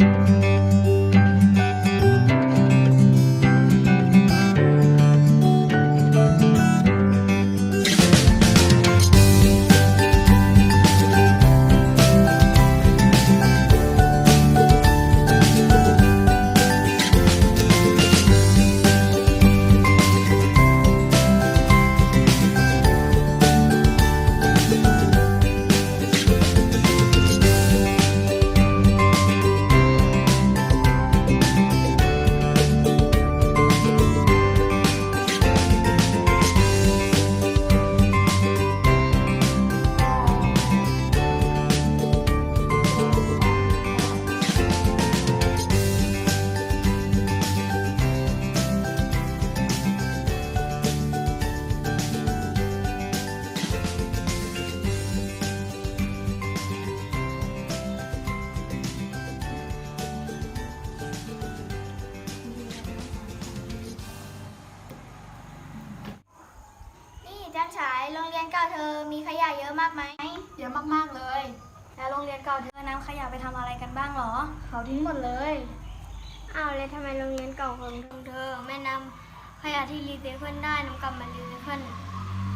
นี่ จันฉายโรงเรียนเก่าเธอมีขยะเยอะมากไหมเยอะมากๆเลย แล้วโรงเรียนเก่าเธอนำขยะไปทำอะไรกันบ้างหรอเขาทิ้งหมดเลย อ้าวแล้วทำไมโรงเรียนเก่าของเธอไม่นำขยะที่รีไซเคิลได้นำกลับมารีไซเคิล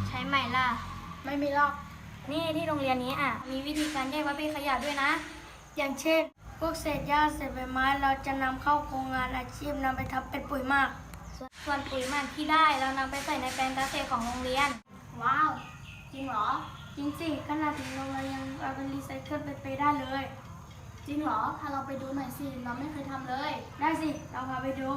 ใช้ใหม่ล่ะ ไม่มีหรอก นี่ที่โรงเรียนนี้อะ มีวิธีการแยกประเภทขยะด้วยนะ อย่างเช่น พวกเศษหญ้าเศษใบไม้เราจะนำเข้าโครงงานอาชีพนำไปทำเป็นปุ๋ยหมัก ส่วนปุ๋ยหมักที่ได้เรานำไปใส่ในแปลงเกษตรของโรงเรียน ว้าว จริงเหรอ จริงสิขนาดถึงโรงเรียนยังเอาไปรีไซเคิลไปไปได้เลย จริงเหรอถ้าเราไปดูหน่อยสิ เราไม่เคยทำเลย ได้สิ เราพาไปดู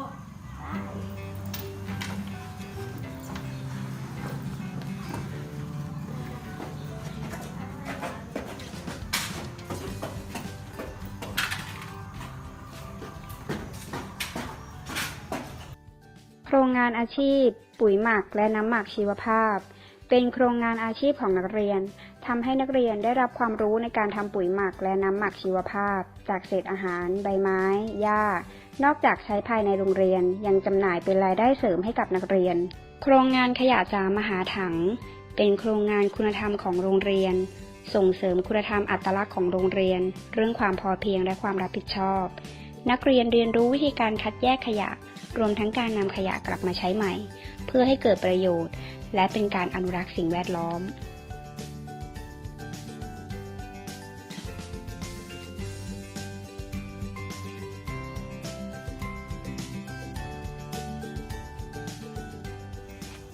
โครงงานอาชีพ ปุ๋ยหมักและน้ำหมักชีวภาพ เป็นโครงงานอาชีพของนักเรียนทำให้นักเรียนได้รับความรู้ในการทำปุ๋ยหมักและน้ำหมักชีวภาพ จากเศษอาหาร ใบไม้ หญ้า นอกจากใช้ภายในโรงเรียนยังจำหน่ายเป็นรายได้เสริมให้กับนักเรียน โครงงานขยะจามหาถัง เป็นโครงงานคุณธรรมของโรงเรียน ส่งเสริมคุณธรรมอัตลักษณ์ของโรงเรียน เรื่องความพอเพียงและความรับผิดชอบ นักเรียนเรียนรู้วิธีการคัดแยกขยะ รวมทั้งการนำขยะกลับมาใช้ใหม่ เพื่อให้เกิดประโยชน์ และเป็นการอนุรักษ์สิ่งแวดล้อม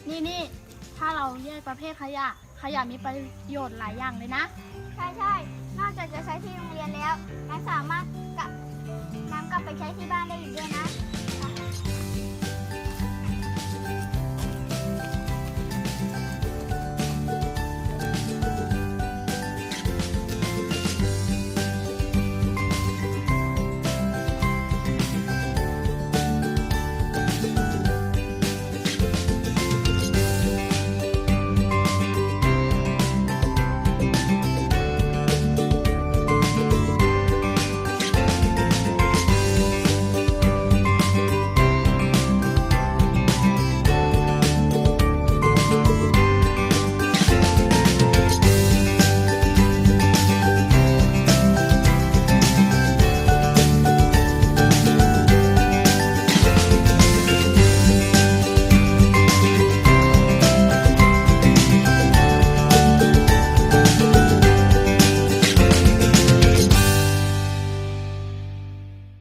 นี่นี่ถ้าเราแยกประเภทขยะ ขยะมีประโยชน์หลายอย่างเลยนะ ใช่ใช่ นอกจากจะใช้ที่โรงเรียนแล้วยังสามารถ กลับไปใช้ที่บ้านได้อีกด้วยนะ